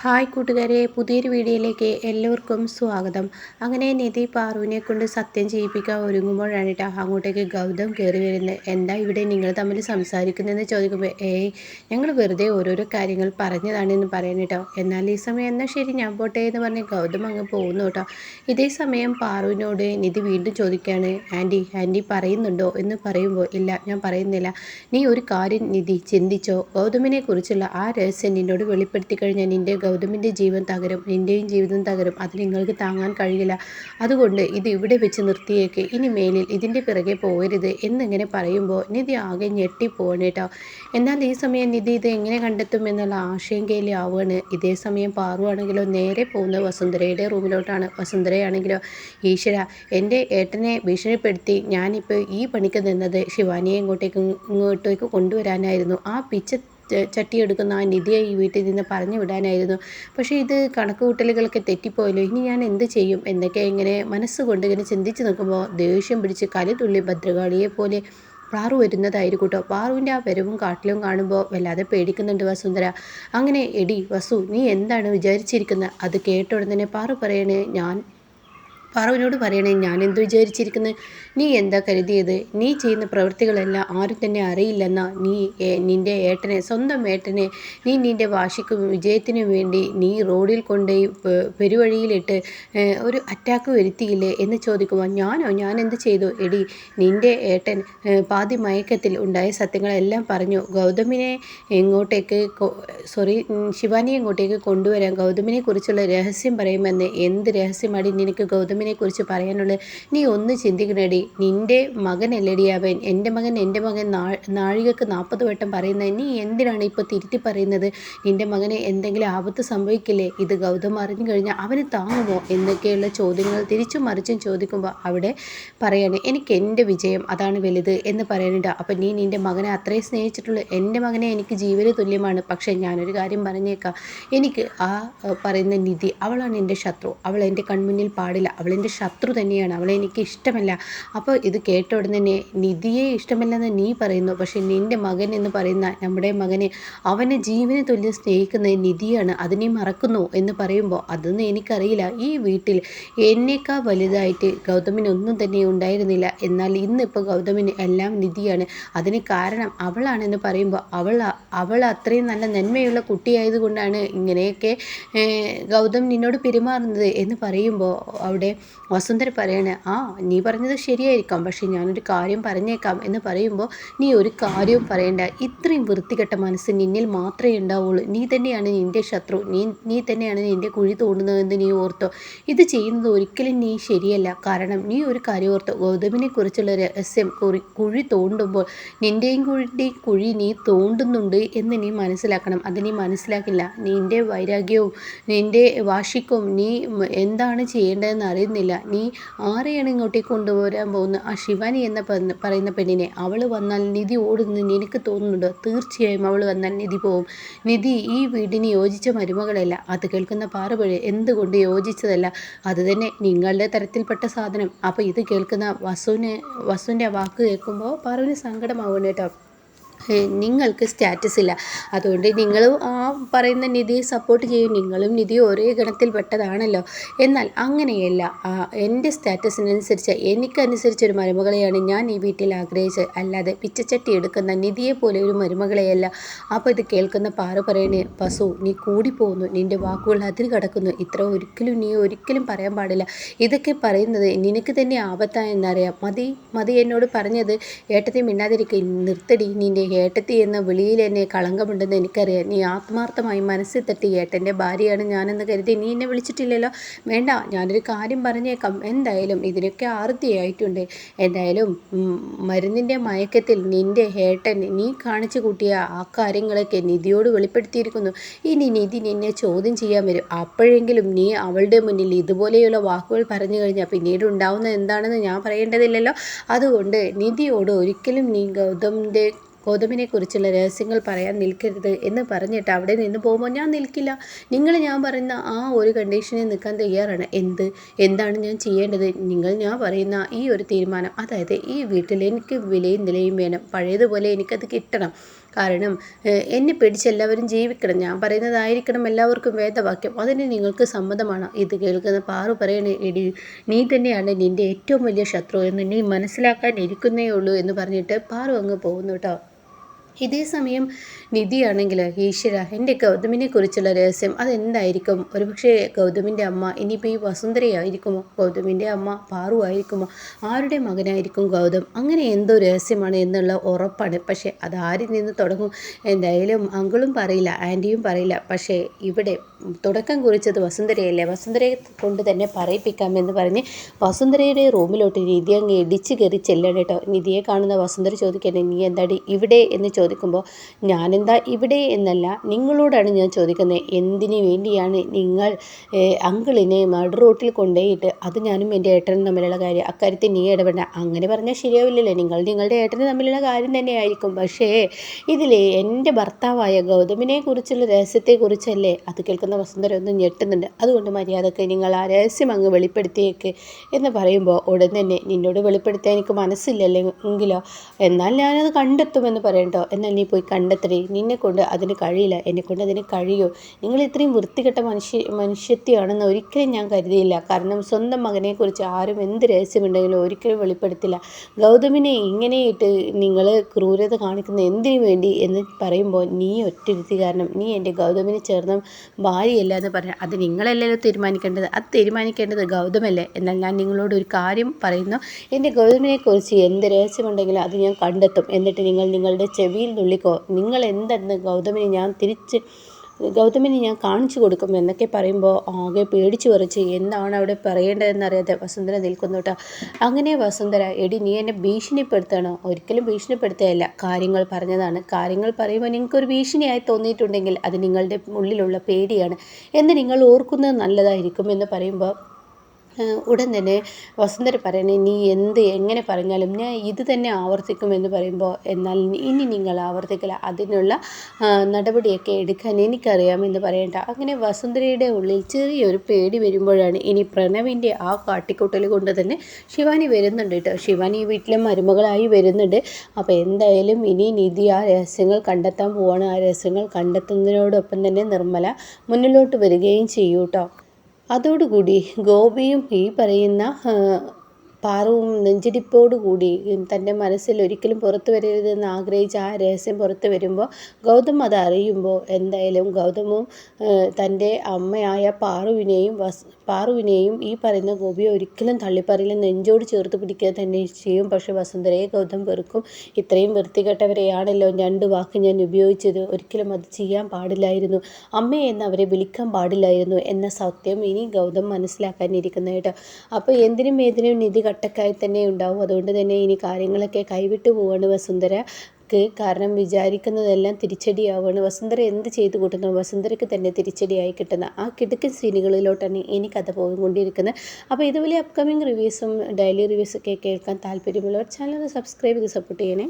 Hi കൂട്ടുകാരെ പുതിയൊരു വീഡിയോയിലേക്ക് എല്ലാവർക്കും സ്വാഗതം. അങ്ങനെ നിധി പാറുവിനെ കൊണ്ട് സത്യം ചെയ്യിപ്പിക്കാൻ ഒരുങ്ങുമ്പോഴാണ് കേട്ടോ അങ്ങോട്ടേക്ക് ഗൗതം കയറി വരുന്നത്. എന്താ ഇവിടെ നിങ്ങൾ തമ്മിൽ സംസാരിക്കുന്നതെന്ന് ചോദിക്കുമ്പോൾ ഏയ് ഞങ്ങൾ വെറുതെ ഓരോരോ കാര്യങ്ങൾ പറഞ്ഞതാണെന്ന് പറയാൻ കേട്ടോ എന്നാൽ ഈ സമയം എന്നാൽ ശരി ഞാൻ പോട്ടെ എന്ന് പറഞ്ഞ് ഗൗതം അങ്ങ് പോകുന്നു കേട്ടോ ഇതേ സമയം പാറുവിനോട് നിധി വീണ്ടും ചോദിക്കുകയാണ് ആന്റി ആന്റി പറയുന്നുണ്ടോ? എന്ന് പറയുമ്പോൾ ഇല്ല ഞാൻ പറയുന്നില്ല. നീ ഒരു കാര്യം നിധി ചിന്തിച്ചോ? ഗൗതമിനെ കുറിച്ചുള്ള ആ രഹസ്യം നിന്നോട് വെളിപ്പെടുത്തി കഴിഞ്ഞാൽ നിന്റെ ഗൗതമിന്റെ ജീവൻ തകരും നിന്റെയും ജീവിതം തകരും. അത് നിങ്ങൾക്ക് താങ്ങാൻ കഴിയില്ല. അതുകൊണ്ട് ഇത് ഇവിടെ വെച്ച് നിർത്തിയേക്ക്. ഇനി മേലിൽ ഇതിന്റെ പിറകെ പോകരുത് എന്നിങ്ങനെ പറയുമ്പോൾ നിധി ആകെ ഞെട്ടിപ്പോവാണ് കേട്ടോ. എന്നാൽ ഈ സമയം നിധി ഇത് എങ്ങനെ കണ്ടെത്തും എന്നുള്ള ആശങ്കയിലാവുകയാണ് ഇതേ സമയം പാറുവാണെങ്കിലോ നേരെ പോകുന്നത് വസുന്ധരയുടെ റൂമിലോട്ടാണ്. വസുന്ധരയാണെങ്കിലോ ഈശ്വര എന്റെ ഏട്ടനെ ഭീഷണിപ്പെടുത്തി ഞാനിപ്പോൾ ഈ പണിക്ക് നിന്നത് ശിവാനിയെ ഇങ്ങോട്ടേക്ക് ഇങ്ങോട്ടേക്ക് കൊണ്ടുവരാനായിരുന്നു. ആ പിച്ച ചട്ടി എടുക്കുന്ന ആ നിധിയെ ഈ വീട്ടിൽ നിന്ന് പറഞ്ഞു വിടാനായിരുന്നു. പക്ഷേ ഇത് കണക്ക് കൂട്ടലുകളൊക്കെ തെറ്റിപ്പോയല്ലോ. ഇനി ഞാൻ എന്ത് ചെയ്യും? എന്നൊക്കെ ഇങ്ങനെ മനസ്സുകൊണ്ട് ഇങ്ങനെ ചിന്തിച്ച് നിൽക്കുമ്പോൾ ദേഷ്യം പിടിച്ച് കലിതുള്ളി ഭദ്രകാളിയെ പോലെ പാറു വരുന്നതായിരിക്കും കേട്ടോ. പാറുവിന്റെ ആ വരവും കാട്ടിലും കാണുമ്പോൾ വല്ലാതെ പേടിക്കുന്നുണ്ട് വസുന്ധര. അങ്ങനെ എടി വസു നീ എന്താണ് വിചാരിച്ചിരിക്കുന്നത് അത് കേട്ട തന്നെ പാറു പറയണേ ഞാൻ പാറുവിനോട് പറയണേ ഞാൻ എന്തു വിചാരിച്ചിരിക്കുന്നത് നീ എന്താ കരുതിയത്? നീ ചെയ്യുന്ന പ്രവൃത്തികളെല്ലാം ആരും തന്നെ അറിയില്ലെന്ന. നീ നിന്റെ ഏട്ടനെ സ്വന്തം ഏട്ടനെ നീ നിന്റെ വാശിക്കും വിജയത്തിനും വേണ്ടി നീ റോഡിൽ കൊണ്ടുപോയി പെരുവഴിയിലിട്ട് ഒരു അറ്റാക്ക് വരുത്തിയില്ലേ എന്ന് ചോദിക്കുമ്പോൾ ഞാനോ ഞാൻ എന്ത് ചെയ്തു? എടി നിന്റെ ഏട്ടൻ പാതി മയക്കത്തിൽ ഉണ്ടായ സത്യങ്ങളെല്ലാം പറഞ്ഞു. ഗൗതമിനെ എങ്ങോട്ടേക്ക് സോറി ശിവാനിയെ എങ്ങോട്ടേക്ക് കൊണ്ടുവരാൻ ഗൗതമിനെ കുറിച്ചുള്ള രഹസ്യം പറയുമെന്ന്. എന്ത് രഹസ്യമാടി നിനക്ക് ഗൗതമിനെ കുറിച്ച് പറയാനുള്ളത് നീ ഒന്ന് ചിന്തിക്കണടി. നിന്റെ മകനല്ലടി അവൻ. എന്റെ മകൻ എന്റെ മകൻ നാ നാഴികക്ക് നാൽപ്പത് വട്ടം പറയുന്നത് നീ എന്തിനാണ് ഇപ്പോൾ തിരുത്തി പറയുന്നത്? നിന്റെ മകനെ എന്തെങ്കിലും ആപത്ത് സംഭവിക്കില്ലേ? ഇത് ഗൗതം അറിഞ്ഞു കഴിഞ്ഞാൽ അവന് താങ്ങുമോ? എന്നൊക്കെയുള്ള ചോദ്യങ്ങൾ തിരിച്ചും മറിച്ചും ചോദിക്കുമ്പോൾ അവിടെ പറയാണ് എനിക്ക് എന്റെ വിജയം അതാണ് വലുത് എന്ന് പറയാനുണ്ട് അപ്പം നീ നിന്റെ മകനെ അത്രയും സ്നേഹിച്ചിട്ടുള്ളൂ. എന്റെ മകനെ എനിക്ക് ജീവന് തുല്യമാണ്. പക്ഷേ ഞാനൊരു കാര്യം പറഞ്ഞേക്കാം. എനിക്ക് ആ പറയുന്ന നിധി അവളാണ് എന്റെ ശത്രു. അവൾ എന്റെ കൺമുന്നിൽ പാടില്ല. അവൾ എന്റെ ശത്രു തന്നെയാണ്. അവളെ എനിക്ക് ഇഷ്ടമല്ല. അപ്പോൾ ഇത് കേട്ട ഉടനെ തന്നെ നിധിയെ ഇഷ്ടമല്ലെന്ന് നീ പറയുന്നു. പക്ഷേ നിന്റെ മകൻ എന്ന് പറയുന്ന നമ്മുടെ മകനെ അവനെ ജീവനെ തുല്യം സ്നേഹിക്കുന്ന നിധിയാണ്. അതിനെ മറക്കുന്നു. എന്ന് പറയുമ്പോൾ അതൊന്നും എനിക്കറിയില്ല. ഈ വീട്ടിൽ എന്നേക്കാൾ വലുതായിട്ട് ഗൗതമിനൊന്നും തന്നെ ഉണ്ടായിരുന്നില്ല. എന്നാൽ ഇന്നിപ്പോൾ ഗൗതമിന് എല്ലാം നിധിയാണ്. അതിന് കാരണം അവളാണെന്ന് പറയുമ്പോൾ അവൾ അവൾ അത്രയും നല്ല നന്മയുള്ള കുട്ടിയായതുകൊണ്ടാണ് ഇങ്ങനെയൊക്കെ ഗൗതം നിന്നോട് പെരുമാറുന്നത് എന്ന് പറയുമ്പോൾ അവിടെ വസുന്ധര പറയണ ആ നീ പറഞ്ഞത് ശരിയായിരിക്കാം. പക്ഷേ ഞാനൊരു കാര്യം പറഞ്ഞേക്കാം. എന്ന് പറയുമ്പോൾ നീ ഒരു കാര്യവും പറയണ്ട. ഇത്രയും വൃത്തികെട്ട മനസ്സ് നിന്നിൽ മാത്രമേ ഉണ്ടാവുള്ളൂ. നീ തന്നെയാണ് നിന്റെ ശത്രു. നീ നീ തന്നെയാണ് നിന്റെ കുഴി തോണ്ടുന്നതെന്ന് നീ ഓർത്തോ. ഇത് ചെയ്യുന്നത് ഒരിക്കലും നീ ശരിയല്ല. കാരണം നീ ഒരു കാര്യം ഓർത്തോ. ഗൗതമിനെ കുറിച്ചുള്ള രഹസ്യം കുറി കുഴി തോണ്ടുമ്പോൾ നിന്റെയും കുഴിന്റെയും കുഴി നീ തോണ്ടുന്നുണ്ട് എന്ന് നീ മനസ്സിലാക്കണം. അത് നീ മനസ്സിലാക്കില്ല. നിന്റെ വൈരാഗ്യവും നിന്റെ വാശിക്കും നീ എന്താണ് ചെയ്യേണ്ടതെന്ന് അറിയുന്നില്ല നീ ആരെയാണ് ഇങ്ങോട്ടേക്ക് കൊണ്ടുവരാൻ പോകുന്നത്? ആ ശിവാനി എന്ന പറയുന്ന പെണ്ണിനെ അവൾ വന്നാൽ നിധി ഓടുന്നു എനിക്ക് തോന്നുന്നുണ്ട്? തീർച്ചയായും അവൾ വന്നാൽ നിധി പോവും നിധി ഈ വീടിന് യോജിച്ച മരുമകളല്ല. അത് കേൾക്കുന്ന പാറപഴി എന്തുകൊണ്ട് യോജിച്ചതല്ല? അത് തന്നെ നിങ്ങളുടെ തരത്തിൽപ്പെട്ട സാധനം. അപ്പോൾ ഇത് കേൾക്കുന്ന വസുവിന് വസുവിന്റെ വാക്ക് കേൾക്കുമ്പോൾ പാറുവിന് സങ്കടമാവുകയാണ് കേട്ടോ. നിങ്ങൾക്ക് സ്റ്റാറ്റസ് ഇല്ല. അതുകൊണ്ട് നിങ്ങൾ ആ പറയുന്ന നിധിയെ സപ്പോർട്ട് ചെയ്യും. നിങ്ങളും നിധി ഒരേ ഗണത്തിൽപ്പെട്ടതാണല്ലോ എന്നാൽ അങ്ങനെയല്ല. എന്റെ സ്റ്റാറ്റസിനനുസരിച്ച് എനിക്കനുസരിച്ച് ഒരു മരുമകളെയാണ് ഞാൻ ഈ വീട്ടിൽ ആഗ്രഹിച്ചത്. അല്ലാതെ പിച്ചച്ചട്ടി എടുക്കുന്ന നിധിയെ പോലെ ഒരു മരുമകളെയല്ല. അപ്പോൾ ഇത് കേൾക്കുന്ന പാറ പറയണേ പശു നീ കൂടിപ്പോകുന്നു. നിന്റെ വാക്കുകൾ അതിൽ കിടക്കുന്നു. ഇത്ര ഒരിക്കലും നീ ഒരിക്കലും പറയാൻ പാടില്ല. ഇതൊക്കെ പറയുന്നത് നിനക്ക് തന്നെ ആപത്തായെന്നറിയാം. മതി മതി എന്നോട് പറഞ്ഞത് ഏട്ടത്തെ മിണ്ടാതിരിക്കുക നിർത്തടി നിന്റെ ഏട്ടത്തി എന്ന വിളിയിൽ എന്നെ കളങ്കമുണ്ടെന്ന് എനിക്കറിയാം. നീ ആത്മാർത്ഥമായി മനസ്സിൽ തട്ടി ഏട്ടന്റെ ഭാര്യയാണ് ഞാനെന്ന് കരുതി നീ എന്നെ വിളിച്ചിട്ടില്ലല്ലോ? വേണ്ട ഞാനൊരു കാര്യം പറഞ്ഞേക്കാം. എന്തായാലും ഇതിനൊക്കെ ആർത്തിയായിട്ടുണ്ട്. എന്തായാലും മരുന്നിന്റെ മയക്കത്തിൽ നിന്റെ ഏട്ടൻ നീ കാണിച്ചു കൂട്ടിയ ആ കാര്യങ്ങളൊക്കെ നിധിയോട് വെളിപ്പെടുത്തിയിരിക്കുന്നു. ഇനി നിധി നിന്നെ ചോദ്യം ചെയ്യാൻ വരും. അപ്പോഴെങ്കിലും നീ അവളുടെ മുന്നിൽ ഇതുപോലെയുള്ള വാക്കുകൾ പറഞ്ഞു കഴിഞ്ഞാൽ പിന്നീട് ഉണ്ടാവുന്നത് എന്താണെന്ന് ഞാൻ പറയേണ്ടതില്ലല്ലോ. അതുകൊണ്ട് നിധിയോട് ഒരിക്കലും നീ ഗൗതമിന്റെ കുറിച്ചുള്ള രഹസ്യങ്ങൾ പറയാൻ നിൽക്കരുത് എന്ന് പറഞ്ഞിട്ട് അവിടെ നിന്ന് പോകുമ്പോൾ ഞാൻ നിൽക്കില്ല. നിങ്ങൾ ഞാൻ പറയുന്ന ആ ഒരു കണ്ടീഷനിൽ നിൽക്കാൻ തയ്യാറാണ്. എന്ത്? എന്താണ് ഞാൻ ചെയ്യേണ്ടത്? നിങ്ങൾ ഞാൻ പറയുന്ന ഈ ഒരു തീരുമാനം അതായത് ഈ വീട്ടിൽ എനിക്ക് വിലയും നിലയും വേണം. പഴയതുപോലെ എനിക്കത് കിട്ടണം. കാരണം എന്നെ പിടിച്ച് എല്ലാവരും ജീവിക്കണം. ഞാൻ പറയുന്നതായിരിക്കണം എല്ലാവർക്കും വേദവാക്യം. അതിന് നിങ്ങൾക്ക് സമ്മതമാണ്? ഇത് കേൾക്കുന്ന പാറു പറയണേ എടി നീ തന്നെയാണ് നിന്റെ ഏറ്റവും വലിയ ശത്രു എന്ന് നീ മനസ്സിലാക്കാൻ ഇരിക്കുന്നേ ഉള്ളൂ എന്ന് പറഞ്ഞിട്ട് പാറു അങ്ങ് പോകുന്നു കേട്ടോ ഇതേ സമയം നിധിയാണെങ്കിൽ ഈശ്വര എന്റെ ഗൗതമിനെ കുറിച്ചുള്ള രഹസ്യം അതെന്തായിരിക്കും? ഒരുപക്ഷെ ഗൗതമിന്റെ അമ്മ ഇനിയിപ്പോൾ ഈ വസുന്ധരയായിരിക്കുമോ? ഗൗതമിന്റെ അമ്മ പാറു ആയിരിക്കുമോ? ആരുടെ മകനായിരിക്കും ഗൗതം? അങ്ങനെ എന്തോ രഹസ്യമാണ് എന്നുള്ള ഉറപ്പാണ്. പക്ഷേ അത് ആരിൽ നിന്ന് തുടങ്ങും? എന്തായാലും അങ്കിളും പറയില്ല ആന്റിയും പറയില്ല. പക്ഷേ ഇവിടെ തുടക്കം കുറിച്ചത് വസുന്ധരയല്ലേ? വസുന്ധരയെ കൊണ്ട് തന്നെ പറയിപ്പിക്കാമെന്ന് പറഞ്ഞ് വസുന്ധരയുടെ റൂമിലോട്ട് നിധി അങ്ങ് ഇടിച്ച് കയറി ചെല്ലണം കേട്ടോ. നിധിയെ കാണുന്ന വസുന്ധര ചോദിക്കണേ നീ എന്താടി ഇവിടെ? എന്ന് ചോദിക്കുമ്പോൾ ഞാനെന്താ ഇവിടെ എന്നല്ല നിങ്ങളോടാണ് ഞാൻ ചോദിക്കുന്നത്. എന്തിനു വേണ്ടിയാണ് നിങ്ങൾ അങ്കിളിനെ മർഡർ റോട്ടിൽ കൊണ്ടുപോയിട്ട് അത് ഞാനും എന്റെ ഏട്ടനും തമ്മിലുള്ള കാര്യം അക്കാര്യത്തിൽ നീ ഇടപെട അങ്ങനെ പറഞ്ഞാൽ ശരിയാവില്ലല്ലോ. നിങ്ങൾ നിങ്ങളുടെ ഏട്ടന് തമ്മിലുള്ള കാര്യം തന്നെയായിരിക്കും. പക്ഷേ ഇതിൽ എന്റെ ഭർത്താവായ ഗൗതമിനെ കുറിച്ചുള്ള രഹസ്യത്തെക്കുറിച്ചല്ലേ അത് കേൾക്കുന്ന വസുന്ധര ഒന്ന് ഞെട്ടുന്നുണ്ട്. അതുകൊണ്ട് മര്യാദയ്ക്ക് നിങ്ങൾ ആ രഹസ്യം അങ്ങ് വെളിപ്പെടുത്തിയേക്ക് എന്ന് പറയുമ്പോൾ ഉടൻ തന്നെ നിന്നോട് വെളിപ്പെടുത്താൻ എനിക്ക് മനസ്സില്ലല്ലോ എങ്കിലോ. എന്നാൽ ഞാനത് കണ്ടെത്തുമെന്ന് പറയണ്ടോ? എന്നാൽ നീ പോയി കണ്ടെത്തടി. നിന്നെ കൊണ്ട് അതിന് കഴിയില്ല എന്നെ കൊണ്ട് അതിന് കഴിയോ. നിങ്ങൾ ഇത്രയും വൃത്തികെട്ട മനുഷ്യ മനുഷ്യത്വമാണെന്ന് ഒരിക്കലും ഞാൻ കരുതിയില്ല. കാരണം സ്വന്തം മകനെക്കുറിച്ച് ആരും എന്ത് രഹസ്യമുണ്ടെങ്കിലും ഒരിക്കലും വെളിപ്പെടുത്തില്ല. ഗൗതമിനെ ഇങ്ങനെയിട്ട് നിങ്ങൾ ക്രൂരത കാണിക്കുന്ന എന്തിനു വേണ്ടി എന്ന് പറയുമ്പോൾ നീ ഒറ്റരുത്തി കാരണം നീ എന്റെ ഗൗതമിനെ ചേർന്ന ഭാര്യയല്ല എന്ന് പറഞ്ഞാൽ അത് നിങ്ങളല്ലല്ലോ തീരുമാനിക്കേണ്ടത്? അത് തീരുമാനിക്കേണ്ടത് ഗൗതമല്ലേ? എന്നാൽ ഞാൻ നിങ്ങളോട് ഒരു കാര്യം പറയുന്നു. എന്റെ ഗൗതമിനെക്കുറിച്ച് എന്ത് രഹസ്യമുണ്ടെങ്കിലും അത് ഞാൻ കണ്ടെത്തും. എന്നിട്ട് നിങ്ങൾ നിങ്ങളുടെ ചെവിയിൽ നുള്ളിക്കോ നിങ്ങൾ എന്തെന്ന് ഗൗതമിനെ ഞാൻ തിരിച്ച് ഗൗതമിനെ ഞാൻ കാണിച്ചു കൊടുക്കും എന്നൊക്കെ പറയുമ്പോൾ ആകെ പേടിച്ചു പറിച്ച് എന്താണ് അവിടെ പറയേണ്ടതെന്നറിയാതെ വസുന്ധര നിൽക്കുന്നു കേട്ടോ അങ്ങനെ വസുന്ധര എടി നീ എന്നെ ഭീഷണിപ്പെടുത്തണോ? ഒരിക്കലും ഭീഷണിപ്പെടുത്തുകയല്ല. കാര്യങ്ങൾ പറഞ്ഞതാണ്. കാര്യങ്ങൾ പറയുമ്പോൾ നിങ്ങൾക്കൊരു ഭീഷണിയായി തോന്നിയിട്ടുണ്ടെങ്കിൽ അത് നിങ്ങളുടെ ഉള്ളിലുള്ള പേടിയാണ്. എന്ന് നിങ്ങൾ ഓർക്കുന്നത് നല്ലതായിരിക്കും എന്ന് പറയുമ്പോൾ ഉടൻ തന്നെ വസുന്ധര പറയണേ നീ എന്ത് എങ്ങനെ പറഞ്ഞാലും ഞാൻ ഇത് തന്നെ ആവർത്തിക്കുമെന്ന് പറയുമ്പോൾ എന്നാൽ ഇനി നിങ്ങൾ ആവർത്തിക്കില്ല അതിനുള്ള നടപടിയൊക്കെ എടുക്കാൻ എനിക്കറിയാമെന്ന് പറയണ്ട. അങ്ങനെ വസുന്ധരയുടെ ഉള്ളിൽ ചെറിയൊരു പേടി വരുമ്പോഴാണ് ഇനി പ്രണവിന്റെ ആ കാട്ടിക്കൂട്ടൽ കൊണ്ട് തന്നെ ശിവാനി വരുന്നുണ്ട് കേട്ടോ. ശിവാനി വീട്ടിലെ മരുമകളായി വരുന്നുണ്ട്. അപ്പോൾ എന്തായാലും ഇനി നിധി ആ രഹസ്യങ്ങൾ കണ്ടെത്താൻ പോവാണ്. ആ രഹസ്യങ്ങൾ കണ്ടെത്തുന്നതിനോടൊപ്പം തന്നെ നിർമ്മല മുന്നിലോട്ട് വരികയും ചെയ്യൂ കേട്ടോ. അതോടുകൂടി ഗോപിയും ഈ പറയുന്ന പാറുവും നെഞ്ചിടിപ്പോടുകൂടി തന്റെ മനസ്സിൽ ഒരിക്കലും പുറത്തു വരരുതെന്ന് ആഗ്രഹിച്ച ആ രഹസ്യം പുറത്തു വരുമ്പോൾ ഗൗതം അത് അറിയുമ്പോൾ എന്തായാലും ഗൗതമും തന്റെ അമ്മയായ പാറുവിനെയും വസ് പാറുവിനെയും ഈ പറയുന്ന ഗോപിയെ ഒരിക്കലും തള്ളിപ്പറയില്ല നെഞ്ചോട് ചേർത്ത് പിടിക്കുക തന്നെ ചെയ്യും. പക്ഷെ വസുന്ധരയെ ഗൗതം വെറുക്കും. ഇത്രയും വൃത്തികെട്ടവരെയാണല്ലോ രണ്ട് വാക്ക് ഞാൻ ഉപയോഗിച്ചത്. ഒരിക്കലും അത് ചെയ്യാൻ പാടില്ലായിരുന്നു. അമ്മ അവരെ വിളിക്കാൻ പാടില്ലായിരുന്നു എന്ന സത്യം ഇനി ഗൗതം മനസ്സിലാക്കാനിരിക്കുന്നതായിട്ട് അപ്പോൾ എന്തിനും ഏതിനും നിധി കട്ടക്കായി തന്നെ ഉണ്ടാവും. അതുകൊണ്ട് തന്നെ ഇനി കാര്യങ്ങളൊക്കെ കൈവിട്ടു പോവാണ് വസുന്ധര. കാരണം വിചാരിക്കുന്നതെല്ലാം തിരിച്ചടിയാവുകയാണ്. വസുന്ധര എന്ത് ചെയ്തു കൂട്ടുന്നു? വസുന്ധരയ്ക്ക് തന്നെ തിരിച്ചടിയായി കിട്ടുന്ന ആ കിടുക്കൻ സീനുകളിലോട്ടാണ് ഇനി കഥ പോയിക്കൊണ്ടിരിക്കുന്നത്. അപ്പോൾ ഇതുപോലെ അപ്കമിങ് റിവ്യൂസും ഡെയിലി റിവ്യൂസൊക്കെ കേൾക്കാൻ താല്പര്യമുള്ളവർ ചാനൽ സബ്സ്ക്രൈബ് ചെയ്ത് സപ്പോർട്ട് ചെയ്യണേ.